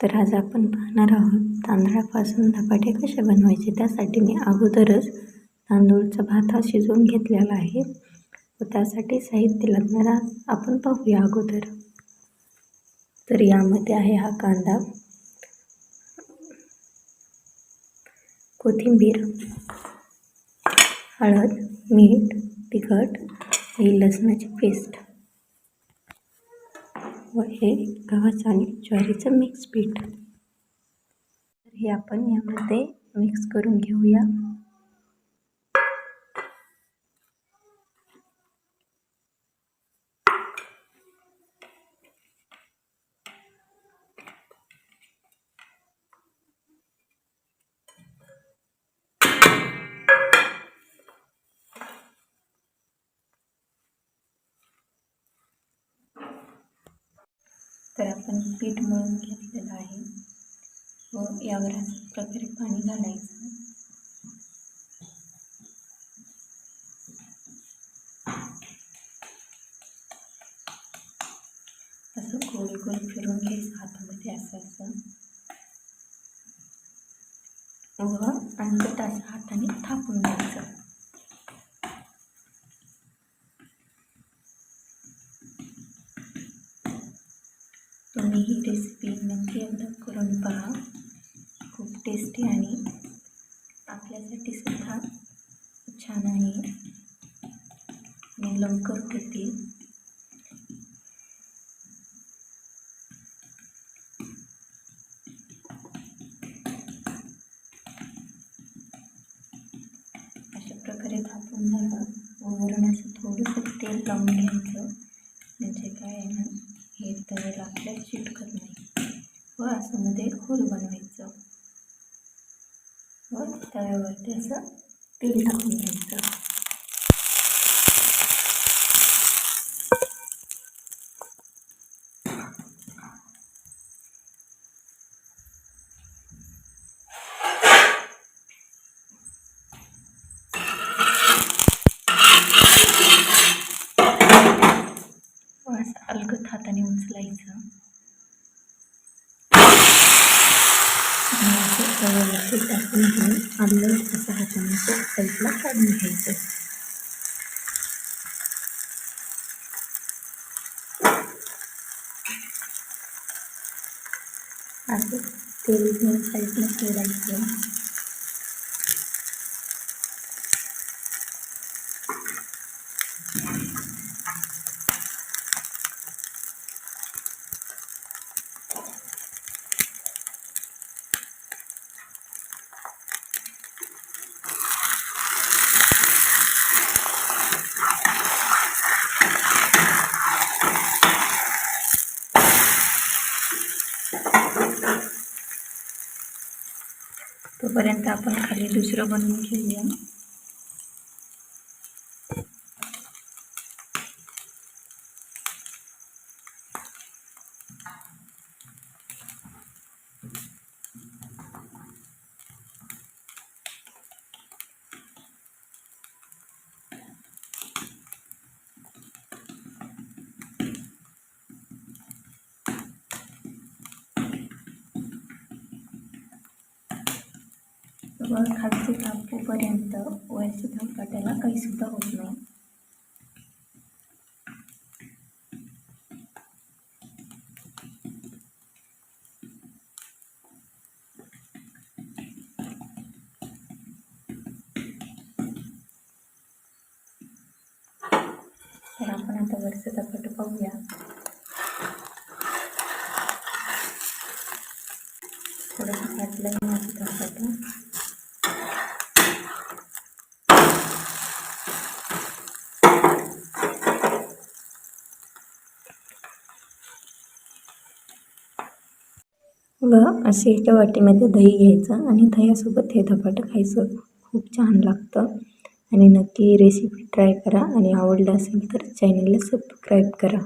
तर आज आपण पाहणार आहोत तांदळापासून धपाटे कसे बनवायचे? त्यासाठी मी अगोदरच तांदूळचा भात हा शिजवून घेतलेला आहे. व त्यासाठी साहित्य लागणारा आपण पाहूया अगोदर. तर यामध्ये आहे हा कांदा कोथिंबीर हळद मीठ तिखट ही लसणाची पेस्ट. व हे गव्हाचं आणि ज्वारीचं मिक्स पीठ. तर हे आपण यामध्ये मिक्स करून घेऊया. तर आपण पीठ मळून घेतलेलं आहे. व यावर अशा प्रकारे पाणी घालायचं. असं गोल गोल फिरून घ्यायचं हातामध्ये असं असं. व अंगत असा हाताने थापून घ्यायचं तुम्ही ही रेसिपी नक्की एकदा करून पहा. खूप टेस्टी आणि आपल्यासाठी सुद्धा छान आहे. आणि लवकर होते अशा प्रकारे थापून झालं. व वरून असं थोडंसं तेल लावून घ्यायचं. म्हणजे काय आहे ना? हे तव्याला आपल्याला चिटकत नाही. व असं मध्ये खोल बनवायचं. व तव्यावरती असं तेल टाकून घ्यायचं व असं अलगद हाताने उचलायचं आणि असं टाकून घेऊन आलं असं हाताने असं साईडला काढून घ्यायचं असं तेल घेऊन साईडला सोडायचं तोपर्यंत आपण खाली दुसरं बनवून घेऊया. व खालचे कापूपर्यंत वरच्या धपाट्याला काही सुद्धा होत नाही. तर आपण आता वरचं धपाटं पाहूया. थोडंसं फाटलं आहे माझं धपाटं व असे एका वाटीमध्ये दही घ्यायचं आणि दह्यासोबत हे धपाटं खायचं. खूप छान लागतं. आणि नक्की रेसिपी ट्राय करा. आणि आवडलं असेल तर चॅनलला सबस्क्राईब करा.